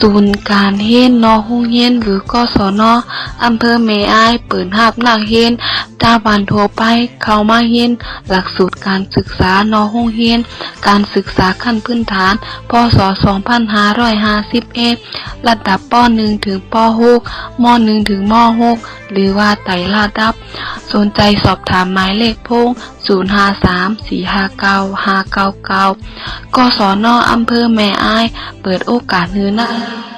ศูนย์การเรียนนอห้องเรียนหรือกศนออำเภอเม่อายเปิดหับนักเรียนจาบานทั่วไปเข้ามาเรียนหลักสูตรการศึกษานอห้องเรียน การศึกษาขั้นพื้นฐาน พศ 2551 ระดับป .1 ถึงป .6 ม .1 ถึงม .6 หรือว่าไต่ระดับ สนใจสอบถามหมายเลขโพง053-459-599กศนออำเภอแม่อาย เปิดโอกาสฮือนักเรียน